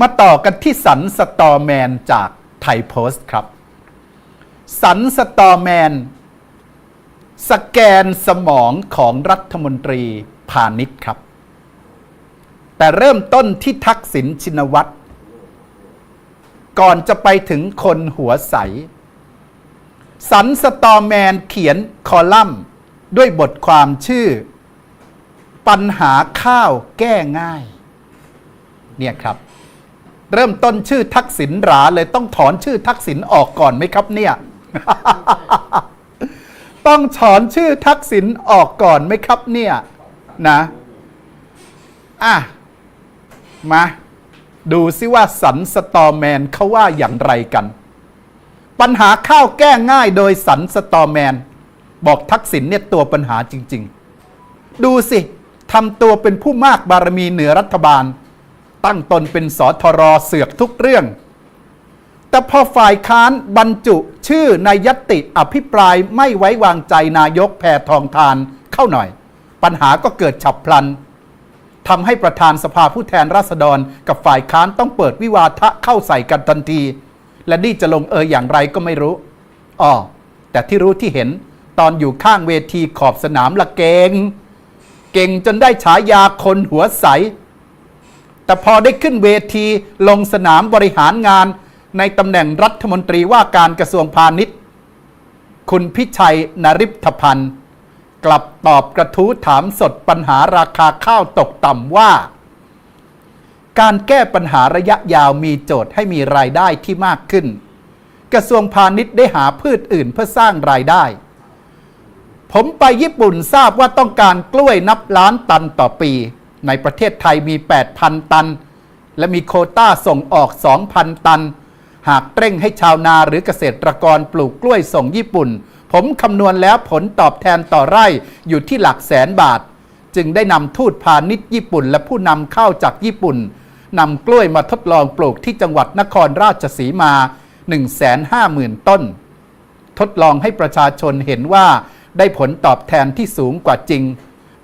มาต่อกันที่สันสตอแมนจากไทยโพสต์ครับ สันสตอแมน สแกนสมองของรัฐมนตรีพาณิชย์ครับ แต่เริ่มต้นที่ทักษิณชินวัตร ก่อนจะไปถึงคนหัวใส สันสตอแมนเขียนคอลัมน์ด้วยบทความชื่อ ปัญหาข้าวแก้ง่าย เนี่ยครับ เริ่มต้นชื่อทักษิณหราเลยต้องถอนชื่อทักษิณออกก่อนไหมครับเนี่ย ต้องถอนชื่อทักษิณออกก่อนไหมครับเนี่ย นะ อะ มา ดูซิว่าสันสตอแมนเขาว่าอย่างไรกัน ปัญหาข้าวแก้ง่ายโดยสันสตอแมน บอกทักษิณเนี่ยตัวปัญหาจริง ๆ ดูสิทำตัวเป็นผู้มากบารมีเหนือรัฐบาล ตั้งตนเป็นสอทรเสือกทุกเรื่อง แต่พอฝ่ายค้านบรรจุชื่อในยตติอภิปรายไม่ไว้วางใจนายกแพทองทานเข้าหน่อย ปัญหาก็เกิดฉับพลันทำให้ประธานสภาผู้แทนราษฎร กับฝ่ายค้านต้องเปิดวิวาทะเข้าใส่กันทันที และนี่จะลงเอยอย่างไรก็ไม่รู้อ๋อแต่ที่รู้ที่เห็นตอนอยู่ข้างเวทีขอบสนามละเกง เก่งจนได้ฉายาคนหัวใส แต่พอได้ขึ้นเวทีลงสนามบริหารงาน ในตำแหน่งรัฐมนตรีว่าการกระทรวงพาณิชย์ คุณพิชัยนริพพันธ์ กลับตอบกระทู้ถามสดปัญหาราคาข้าวตกต่ำว่า การแก้ปัญหาระยะยาวมีโจทย์ให้มีรายได้ที่มากขึ้น กระทรวงพาณิชย์ได้หาพืชอื่นเพื่อสร้างรายได้ ผมไปญี่ปุ่นทราบว่าต้องการกล้วยนับล้านตันต่อปี ในประเทศไทยมี 8,000 ตัน และมีโคต้าส่งออก 2,000 ตัน หากเร่งให้ชาวนาหรือเกษตรกรปลูกกล้วยส่งญี่ปุ่น ผมคำนวณแล้วผลตอบแทนต่อไร่อยู่ที่หลักแสนบาท จึงได้นำทูตพาณิชย์ญี่ปุ่น และผู้นำเข้าจากญี่ปุ่นนำกล้วยมาทดลองปลูกที่จังหวัดนครราชสีมา 150,000 ต้น ทดลองให้ประชาชนเห็นว่าได้ผลตอบแทนที่สูงกว่าจริง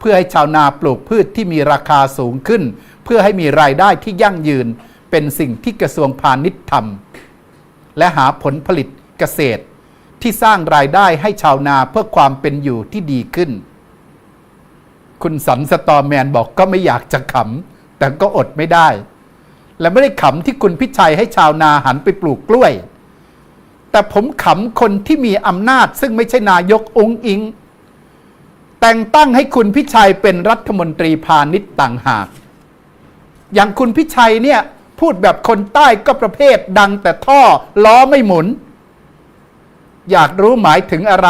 พื่อให้ชาวนาปลูกพืชที่มีราคาสูงขึ้น เพื่อให้มีรายได้ที่ยั่งยืน เป็นสิ่งที่กระทรวงพาณิชย์ทำและหาผลผลิตเกษตร ที่สร้างรายได้ให้ชาวนาเพื่อความเป็นอยู่ที่ดีขึ้น คุณสันสตอแมนบอกก็ไม่อยากจะขำแต่ก็อดไม่ได้ และไม่ได้ขำที่คุณพิชัยให้ชาวนาหันไปปลูกกล้วย แต่ผมขำคนที่มีอำนาจซึ่งไม่ใช่นายกองค์อิง แต่งตั้งให้คุณพิชัยเป็นรัฐมนตรีพาณิชย์ต่างหาก อย่างคุณพิชัยเนี่ยพูดแบบคนใต้ก็ประเภทดังแต่ท่อล้อไม่หมุน อยากรู้หมายถึงอะไร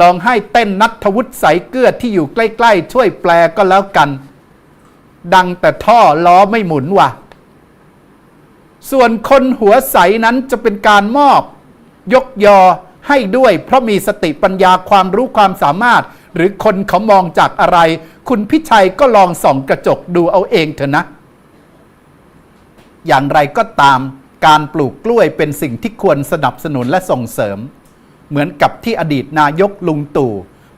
ลองให้เต้นนัทวุฒิใสเกื้อที่อยู่ใกล้ ๆ ช่วยแปลก็แล้วกัน ดังแต่ท่อล้อไม่หมุนว่ะ ส่วนคนหัวใสนั้นจะเป็นการมอบ ยกยอให้ด้วยเพราะมีสติปัญญาความรู้ความสามารถ หรือคนเขามองจากอะไร คุณพิชัยก็ลองส่องกระจกดูเอาเองเถอะนะ อย่างไรก็ตามการปลูกกล้วยเป็นสิ่งที่ควรสนับสนุนและส่งเสริม เหมือนกับที่อดีตนายกลุงตู่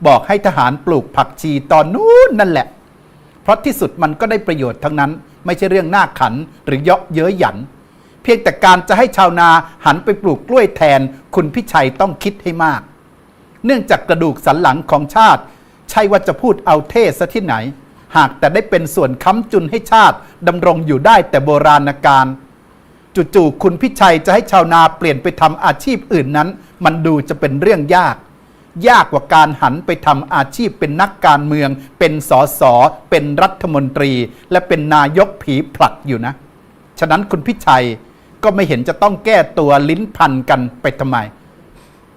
บอกให้ทหารปลูกผักชีตอนนู้นนั่นแหละ เพราะที่สุดมันก็ได้ประโยชน์ทั้งนั้น ไม่ใช่เรื่องหน่าขันหรือเยาะเย้ยหยัน เพียงแต่การจะให้ชาวนาหันไปปลูกกล้วยแทน คุณพิชัยต้องคิดให้มาก เนื่องจากกระดูกสันหลังของชาติ ใช่ว่าจะพูดเอาเท่ซะที่ไหน หากแต่ได้เป็นส่วนค้ำจุนให้ชาติดำรงอยู่ได้แต่โบราณกาลจู่ๆคุณพิชัยจะให้ชาวนาเปลี่ยนไปทำอาชีพอื่นนั้น มันดูจะเป็นเรื่องยาก ยากกว่าการหันไปทำอาชีพเป็นนักการเมือง เป็นสอสอเป็นรัฐมนตรี และเป็นนายกผีผลัดอยู่นะ ฉะนั้นคุณพิชัยก็ไม่เห็นจะต้องแก้ตัวลิ้นพันกันไปทำไม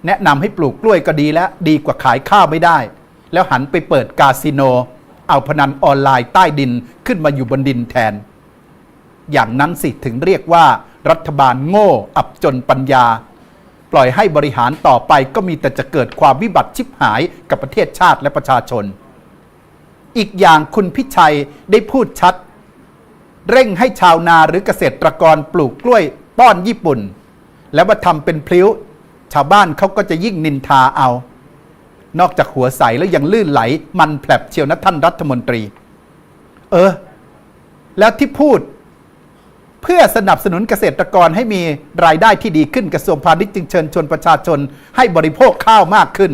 แนะนำให้ปลูกกล้วยก็ดีแล้วดีกว่าขายข้าวไม่ได้ แล้วหันไปเปิดคาสิโน เอาพนันออนไลน์ใต้ดินขึ้นมาอยู่บนดินแทน อย่างนั้นสิถึงเรียกว่ารัฐบาลโง่ อับจนปัญญา ปล่อยให้บริหารต่อไปก็มีแต่จะเกิดความวิบัติชิบหายกับประเทศชาติและประชาชน อีกอย่างคุณพิชัยได้พูดชัด เร่งให้ชาวนาหรือเกษตรกรปลูกกล้วยป้อนญี่ปุ่น แล้วมาทำเป็นพลิ้ว ชาวบ้านเขาก็จะยิ่งนินทาเอา นอกจากหัวใสแล้วยังลื่นไหล มันแผลบเชียวนะท่านรัฐมนตรี เออ แล้วที่พูด เพื่อสนับสนุนเกษตรกรให้มีรายได้ที่ดีขึ้นกระทรวงพาณิชย์จึงเชิญชวนประชาชน ให้บริโภคข้าวมากขึ้น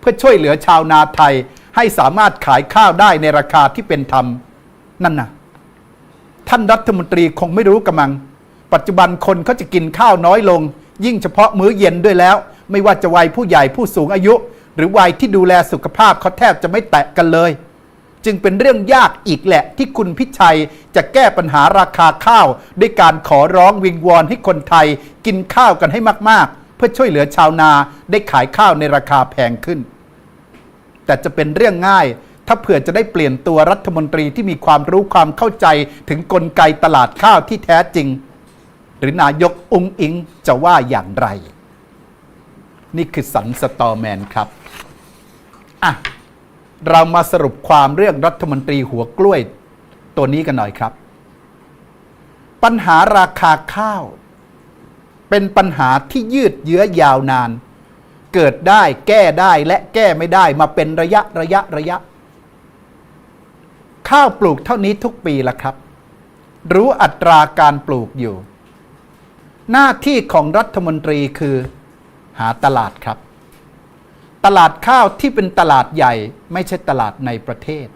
เพื่อช่วยเหลือชาวนาไทยให้สามารถขายข้าวได้ในราคาที่เป็นธรรม นั่นนะท่านรัฐมนตรีคงไม่รู้กำมัง ปัจจุบันคนเขาจะกินข้าวน้อยลง ยิ่งเฉพาะมื้อเย็นด้วยแล้ว ไม่ว่าจะวัยผู้ใหญ่ผู้สูงอายุ หรือวัยที่ดูแลสุขภาพเขาแทบจะไม่แตะกันเลย จึงเป็นเรื่องยากอีกแหละ ที่คุณพิชัยจะแก้ปัญหาราคาข้าว ด้วยการขอร้องวิงวอนให้คนไทย กินข้าวกันให้มาก ๆ เพื่อช่วยเหลือชาวนาได้ขายข้าวในราคาแพงขึ้น แต่จะเป็นเรื่องง่ายถ้าเผื่อจะได้เปลี่ยนตัวรัฐมนตรีที่มีความรู้ความเข้าใจถึงกลไกตลาดข้าวที่แท้จริง หรือนายกองอิงจะว่าอย่างไร นี่คือสันสตอแมนครับ อะ เรามาสรุปความเรื่องรัฐมนตรีหัวกล้วยตัวนี้กันหน่อยครับ ปัญหาราคาข้าว เป็นปัญหาที่ยืดเยื้อยาวนาน เกิดได้แก้ได้และแก้ไม่ได้มาเป็นระยะระยะระยะ ข้าวปลูกเท่านี้ทุกปีละครับ รู้อัตราการปลูกอยู่ หน้าที่ของรัฐมนตรีคือหาตลาดครับ ตลาดข้าวที่เป็นตลาดใหญ่ไม่ใช่ตลาดในประเทศ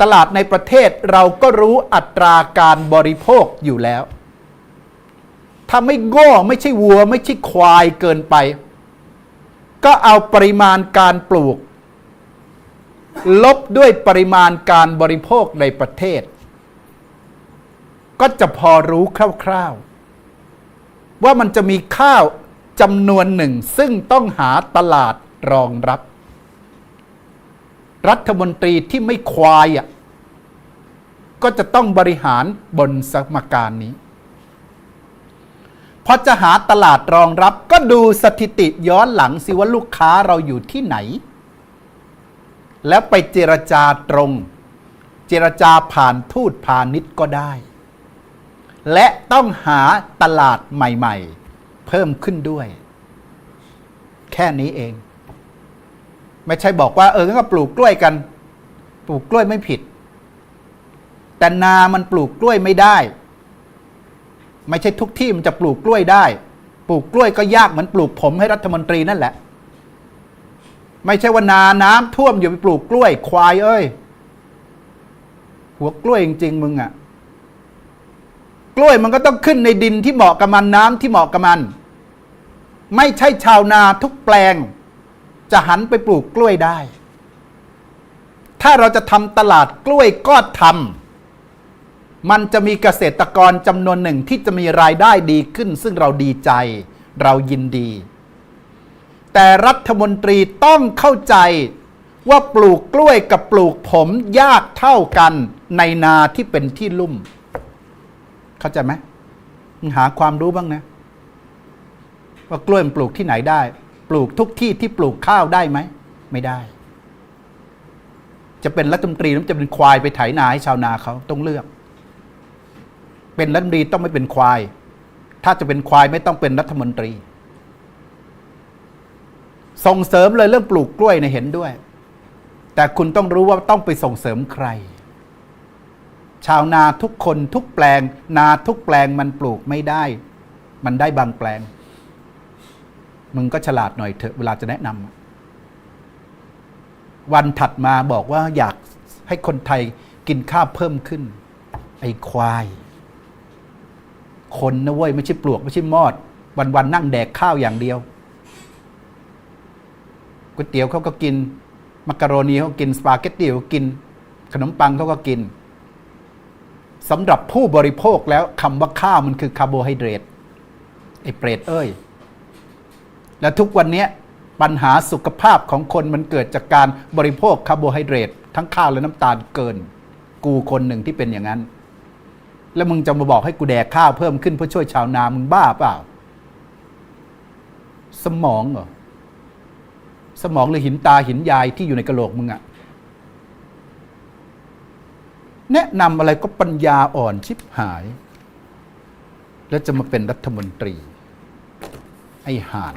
ตลาดในประเทศเราก็รู้อัตราการบริโภคอยู่แล้ว ถ้าไม่โง่ไม่ใช่วัว ไม่ใช่ควายเกินไป ก็เอาปริมาณการปลูก ลบด้วยปริมาณการบริโภคในประเทศ ก็จะพอรู้คร่าวๆ ว่ามันจะมีข้าวจำนวนหนึ่ง ซึ่งต้องหาตลาดรองรับ รัฐมนตรีที่ไม่ควายอะก็จะต้องบริหารบนสมการนี้พอจะหาตลาดรองรับก็ดูสถิติย้อนหลังสิว่าลูกค้าเราอยู่ที่ไหน แล้วไปเจรจาตรง เจรจาผ่านทูตพาณิชย์ก็ได้ และต้องหาตลาดใหม่ ๆ เพิ่มขึ้นด้วย แค่นี้เอง ไม่ใช่บอกว่า เอองั้นก็ปลูกกล้วยกัน ปลูกกล้วยไม่ผิด แต่นามันปลูกกล้วยไม่ได้ ไม่ใช่ทุกที่มันจะปลูกกล้วยได้ ปลูกกล้วยก็ยากเหมือนปลูกผมให้รัฐมนตรีนั่นแหละ ไม่ใช่ว่านาน้ำท่วมอยู่ไปปลูกกล้วย ควายเอ้ยหัวกล้วยจริงๆมึงอะ กล้วยมันก็ต้องขึ้นในดินที่เหมาะกับมันน้ำที่เหมาะกับมัน ไม่ใช่ชาวนาทุกแปลง จะหันไปปลูกกล้วยได้ ถ้าเราจะทำตลาดกล้วยก็ทำมันจะมีเกษตรกรจำนวนหนึ่งที่จะมีรายได้ดีขึ้น ซึ่งเราดีใจ เรายินดี แต่รัฐมนตรีต้องเข้าใจว่าปลูกกล้วยกับปลูกผมยากเท่ากันในนาที่เป็นที่ลุ่ม เข้าใจไหมมึงหาความรู้บ้างนะ ว่ากล้วยมันปลูกที่ไหนได้ ปลูกทุกที่ที่ปลูกข้าวได้ไหม ไม่ได้ จะเป็นรัฐมนตรีแล้วจะเป็นควายไปไถนาให้ชาวนาเขาต้องเลือก เป็นรัฐมนตรีต้องไม่เป็นควาย ถ้าจะเป็นควายไม่ต้องเป็นรัฐมนตรี ส่งเสริมเลยเรื่องปลูกกล้วยเนี่ยเห็นด้วย แต่คุณต้องรู้ว่าต้องไปส่งเสริมใคร ชาวนาทุกคนทุกแปลง นาทุกแปลงมันปลูกไม่ได้ มันได้บางแปลง มึงก็ฉลาดหน่อยเถอะเวลาจะแนะนำวันถัดมาบอกว่าอยากให้คนไทยกินข้าวเพิ่มขึ้น ไอ้ควาย คนนะเว้ยไม่ใช่ปลวกไม่ใช่มอด วันๆนั่งแดกข้าวอย่างเดียวก๋วยเตี๋ยวเขาก็กิน มักกะโรนีเขากิน สปาเกตตี้เขากิน ขนมปังเขาก็กิน สำหรับผู้บริโภคแล้วคำว่าข้าวมันคือคาร์โบไฮเดรตไอ้เปรตเอ้ย และทุกวันนี้ปัญหาสุขภาพของคนมันเกิดจากการบริโภคคาร์โบไฮเดรตทั้งข้าวและน้ำตาลเกิน กูคนหนึ่งที่เป็นอย่างนั้น แล้วมึงจะมาบอกให้กูแดกข้าวเพิ่มขึ้นเพื่อช่วยชาวนามึงบ้าเปล่า สมองเหรอสมองหรือหินตาหินยายที่อยู่ในกระโหลกมึงอะ แนะนำอะไรก็ปัญญาอ่อนชิบหาย แล้วจะมาเป็นรัฐมนตรี ไอ้ห่าน